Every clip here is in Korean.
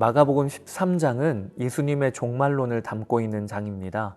마가복음 13장은 예수님의 종말론을 담고 있는 장입니다.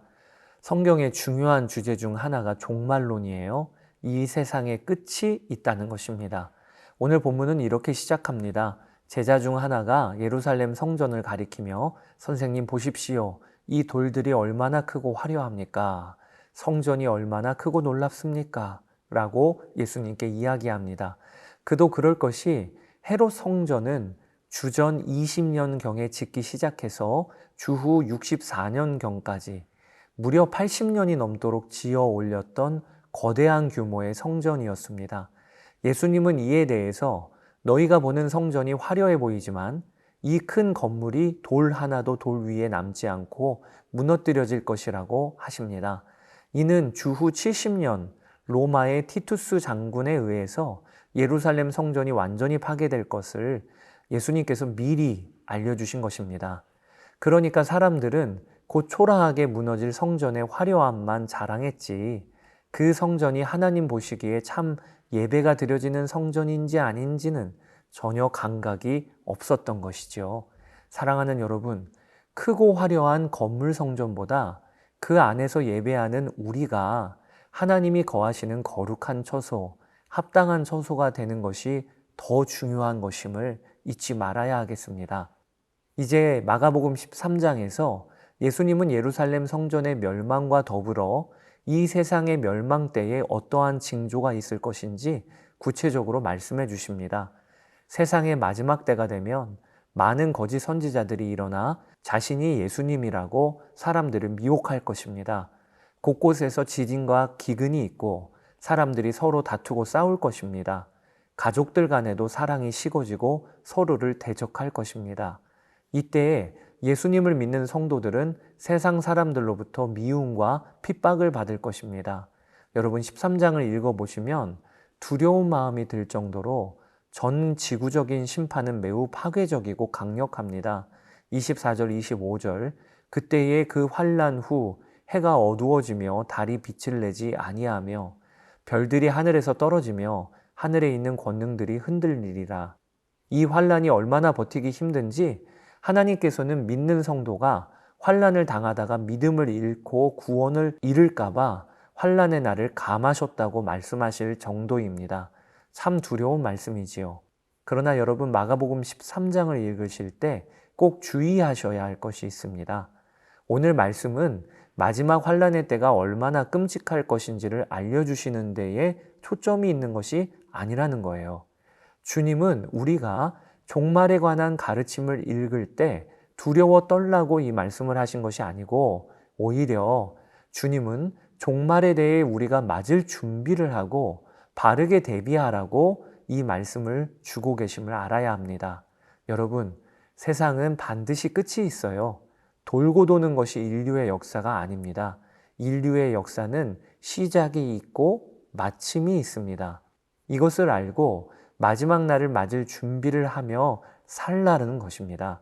성경의 중요한 주제 중 하나가 종말론이에요. 이 세상의 끝이 있다는 것입니다. 오늘 본문은 이렇게 시작합니다. 제자 중 하나가 예루살렘 성전을 가리키며 선생님 보십시오. 이 돌들이 얼마나 크고 화려합니까? 성전이 얼마나 크고 놀랍습니까? 라고 예수님께 이야기합니다. 그도 그럴 것이 헤롯 성전은 주전 20년경에 짓기 시작해서 주후 64년경까지 무려 80년이 넘도록 지어 올렸던 거대한 규모의 성전이었습니다. 예수님은 이에 대해서 너희가 보는 성전이 화려해 보이지만 이 큰 건물이 돌 하나도 돌 위에 남지 않고 무너뜨려질 것이라고 하십니다. 이는 주후 70년 로마의 티투스 장군에 의해서 예루살렘 성전이 완전히 파괴될 것을 예수님께서 미리 알려주신 것입니다. 그러니까 사람들은 곧 초라하게 무너질 성전의 화려함만 자랑했지 그 성전이 하나님 보시기에 참 예배가 드려지는 성전인지 아닌지는 전혀 감각이 없었던 것이죠. 사랑하는 여러분, 크고 화려한 건물 성전보다 그 안에서 예배하는 우리가 하나님이 거하시는 거룩한 처소, 합당한 처소가 되는 것이 더 중요한 것임을 잊지 말아야 하겠습니다. 이제 마가복음 13장에서 예수님은 예루살렘 성전의 멸망과 더불어 이 세상의 멸망 때에 어떠한 징조가 있을 것인지 구체적으로 말씀해 주십니다. 세상의 마지막 때가 되면 많은 거짓 선지자들이 일어나 자신이 예수님이라고 사람들을 미혹할 것입니다. 곳곳에서 지진과 기근이 있고 사람들이 서로 다투고 싸울 것입니다. 가족들 간에도 사랑이 식어지고 서로를 대적할 것입니다. 이때에 예수님을 믿는 성도들은 세상 사람들로부터 미움과 핍박을 받을 것입니다. 여러분 13장을 읽어보시면 두려운 마음이 들 정도로 전 지구적인 심판은 매우 파괴적이고 강력합니다. 24절, 25절 그때의 그 환란 후 해가 어두워지며 달이 빛을 내지 아니하며 별들이 하늘에서 떨어지며 하늘에 있는 권능들이 흔들리리라. 이 환란이 얼마나 버티기 힘든지 하나님께서는 믿는 성도가 환란을 당하다가 믿음을 잃고 구원을 잃을까봐 환란의 날을 감하셨다고 말씀하실 정도입니다. 참 두려운 말씀이지요. 그러나 여러분 마가복음 13장을 읽으실 때 꼭 주의하셔야 할 것이 있습니다. 오늘 말씀은 마지막 환란의 때가 얼마나 끔찍할 것인지를 알려주시는 데에 초점이 있는 것이 아니라는 거예요. 주님은 우리가 종말에 관한 가르침을 읽을 때 두려워 떨라고 이 말씀을 하신 것이 아니고 오히려 주님은 종말에 대해 우리가 맞을 준비를 하고 바르게 대비하라고 이 말씀을 주고 계심을 알아야 합니다. 여러분, 세상은 반드시 끝이 있어요. 돌고 도는 것이 인류의 역사가 아닙니다. 인류의 역사는 시작이 있고 마침이 있습니다. 이것을 알고 마지막 날을 맞을 준비를 하며 살라는 것입니다.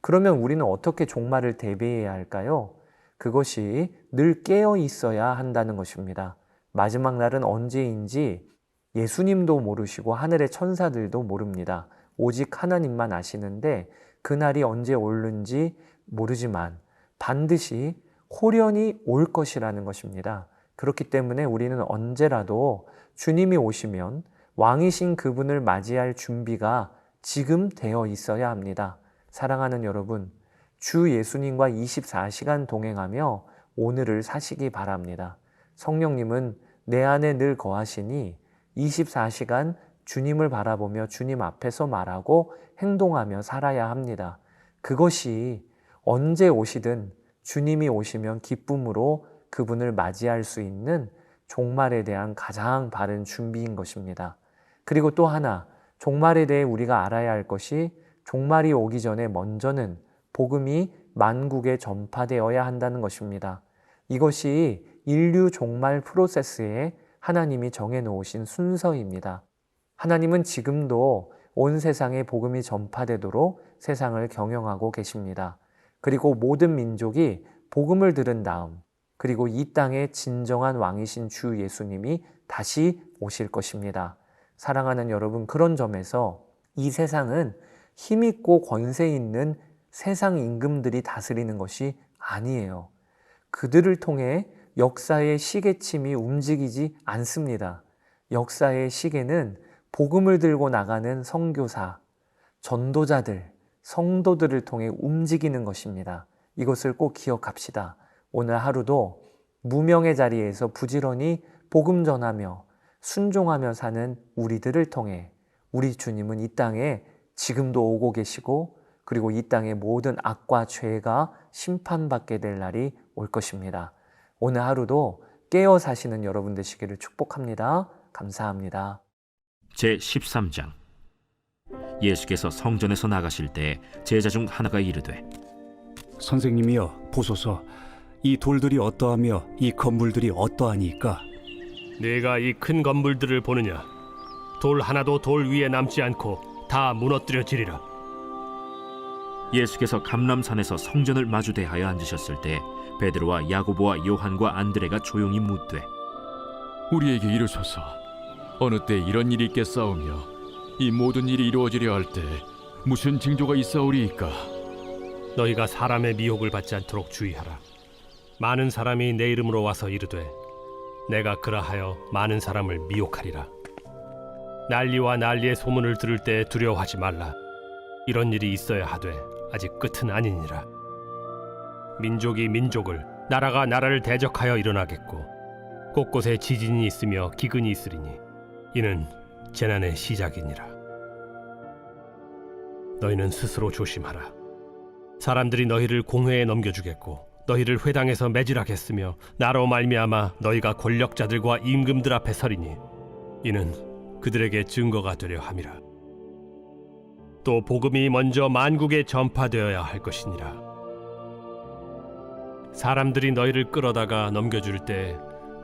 그러면 우리는 어떻게 종말을 대비해야 할까요? 그것이 늘 깨어 있어야 한다는 것입니다. 마지막 날은 언제인지 예수님도 모르시고 하늘의 천사들도 모릅니다. 오직 하나님만 아시는데 그날이 언제 오는지 모르지만 반드시 호련히 올 것이라는 것입니다. 그렇기 때문에 우리는 언제라도 주님이 오시면 왕이신 그분을 맞이할 준비가 지금 되어 있어야 합니다. 사랑하는 여러분, 주 예수님과 24시간 동행하며 오늘을 사시기 바랍니다. 성령님은 내 안에 늘 거하시니 24시간 주님을 바라보며 주님 앞에서 말하고 행동하며 살아야 합니다. 그것이 언제 오시든 주님이 오시면 기쁨으로 그분을 맞이할 수 있는 종말에 대한 가장 바른 준비인 것입니다. 그리고 또 하나, 종말에 대해 우리가 알아야 할 것이 종말이 오기 전에 먼저는 복음이 만국에 전파되어야 한다는 것입니다. 이것이 인류 종말 프로세스에 하나님이 정해놓으신 순서입니다. 하나님은 지금도 온 세상에 복음이 전파되도록 세상을 경영하고 계십니다. 그리고 모든 민족이 복음을 들은 다음, 그리고 이 땅의 진정한 왕이신 주 예수님이 다시 오실 것입니다. 사랑하는 여러분, 그런 점에서 이 세상은 힘있고 권세 있는 세상 임금들이 다스리는 것이 아니에요. 그들을 통해 역사의 시계침이 움직이지 않습니다. 역사의 시계는 복음을 들고 나가는 선교사, 전도자들, 성도들을 통해 움직이는 것입니다. 이것을 꼭 기억합시다. 오늘 하루도 무명의 자리에서 부지런히 복음 전하며 순종하며 사는 우리들을 통해 우리 주님은 이 땅에 지금도 오고 계시고 그리고 이 땅의 모든 악과 죄가 심판받게 될 날이 올 것입니다. 오늘 하루도 깨어 사시는 여러분 되시기를 축복합니다. 감사합니다. 제 13장 예수께서 성전에서 나가실 때 제자 중 하나가 이르되 선생님이여 보소서 이 돌들이 어떠하며 이 건물들이 어떠하니까 네가 이 큰 건물들을 보느냐? 돌 하나도 돌 위에 남지 않고 다 무너뜨려지리라. 예수께서 감람산에서 성전을 마주 대하여 앉으셨을 때 베드로와 야고보와 요한과 안드레가 조용히 묻되 우리에게 이르소서 어느 때 이런 일이 있겠사오며 이 모든 일이 이루어지려 할 때 무슨 징조가 있사오리이까 너희가 사람의 미혹을 받지 않도록 주의하라. 많은 사람이 내 이름으로 와서 이르되 내가 그라하여 많은 사람을 미혹하리라. 난리와 난리의 소문을 들을 때 두려워하지 말라. 이런 일이 있어야 하되 아직 끝은 아니니라. 민족이 민족을 나라가 나라를 대적하여 일어나겠고 곳곳에 지진이 있으며 기근이 있으리니 이는 재난의 시작이니라. 너희는 스스로 조심하라. 사람들이 너희를 공회에 넘겨주겠고 너희를 회당에서 매질하겠으며 나로 말미암아 너희가 권력자들과 임금들 앞에 서리니 이는 그들에게 증거가 되려 함이라. 또 복음이 먼저 만국에 전파되어야 할 것이니라. 사람들이 너희를 끌어다가 넘겨줄 때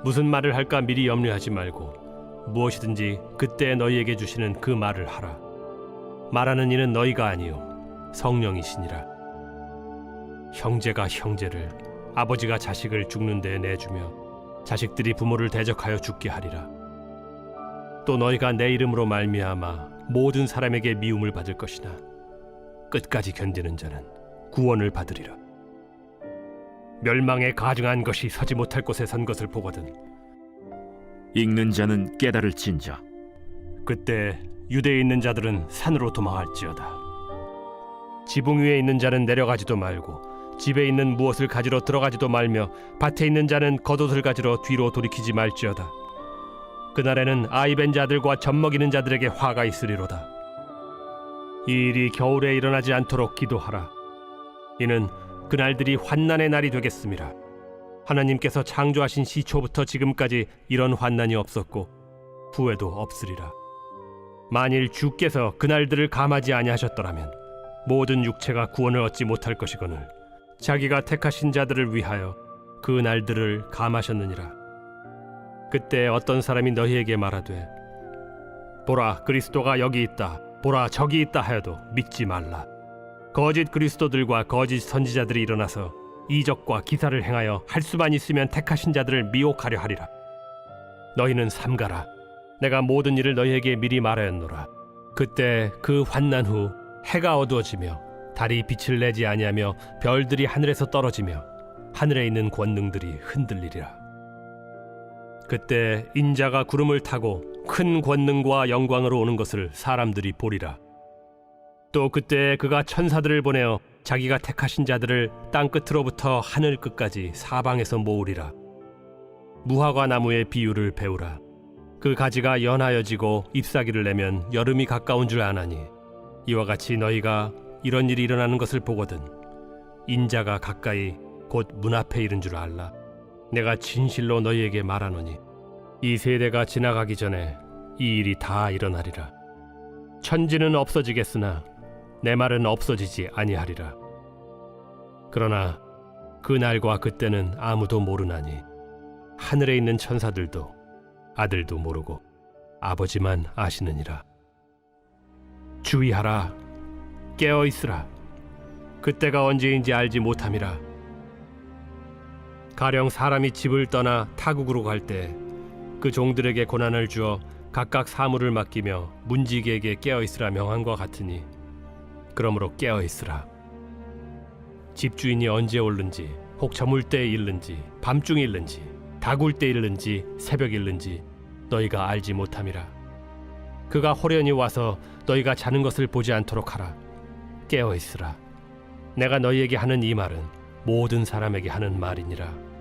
무슨 말을 할까 미리 염려하지 말고 무엇이든지 그때 너희에게 주시는 그 말을 하라. 말하는 이는 너희가 아니요 성령이시니라. 형제가 형제를 아버지가 자식을 죽는 데 내주며 자식들이 부모를 대적하여 죽게 하리라. 또 너희가 내 이름으로 말미암아 모든 사람에게 미움을 받을 것이나 끝까지 견디는 자는 구원을 받으리라. 멸망에 가증한 것이 서지 못할 곳에 선 것을 보거든 읽는 자는 깨달을진저 그때 유대에 있는 자들은 산으로 도망할지어다. 지붕 위에 있는 자는 내려가지도 말고 집에 있는 무엇을 가지러 들어가지도 말며 밭에 있는 자는 겉옷을 가지러 뒤로 돌이키지 말지어다. 그날에는 아이벤 자들과 젖먹이는 자들에게 화가 있으리로다. 이 일이 겨울에 일어나지 않도록 기도하라. 이는 그날들이 환난의 날이 되겠습니다. 하나님께서 창조하신 시초부터 지금까지 이런 환난이 없었고 후에도 없으리라. 만일 주께서 그날들을 감하지 아니하셨더라면 모든 육체가 구원을 얻지 못할 것이거늘 자기가 택하신 자들을 위하여 그 날들을 감하셨느니라. 그때 어떤 사람이 너희에게 말하되 보라 그리스도가 여기 있다. 보라 저기 있다 하여도 믿지 말라. 거짓 그리스도들과 거짓 선지자들이 일어나서 이적과 기사를 행하여 할 수만 있으면 택하신 자들을 미혹하려 하리라. 너희는 삼가라. 내가 모든 일을 너희에게 미리 말하였노라. 그때 그 환난 후 해가 어두워지며 달이 빛을 내지 아니하며 별들이 하늘에서 떨어지며 하늘에 있는 권능들이 흔들리리라. 그때 인자가 구름을 타고 큰 권능과 영광으로 오는 것을 사람들이 보리라. 또 그때 그가 천사들을 보내어 자기가 택하신 자들을 땅 끝으로부터 하늘 끝까지 사방에서 모으리라. 무화과 나무의 비유를 배우라. 그 가지가 연하여지고 잎사귀를 내면 여름이 가까운 줄 아나니 이와 같이 너희가 이런 일이 일어나는 것을 보거든 인자가 가까이 곧 문 앞에 이른 줄 알라. 내가 진실로 너희에게 말하노니 이 세대가 지나가기 전에 이 일이 다 일어나리라. 천지는 없어지겠으나 내 말은 없어지지 아니하리라. 그러나 그 날과 그때는 아무도 모르나니 하늘에 있는 천사들도 아들도 모르고 아버지만 아시느니라. 주의하라, 깨어 있으라. 그때가 언제인지 알지 못함이라. 가령 사람이 집을 떠나 타국으로 갈 때 그 종들에게 고난을 주어 각각 사물을 맡기며 문지기에게 깨어 있으라 명한 것 같으니 그러므로 깨어 있으라. 집주인이 언제 올는지 혹 저물 때 일는지 밤중에 일는지 다굴 때 일는지 새벽 일는지 너희가 알지 못함이라. 그가 호련히 와서 너희가 자는 것을 보지 않도록 하라. 깨어 있으라. 내가 너희에게 하는 이 말은 모든 사람에게 하는 말이니라.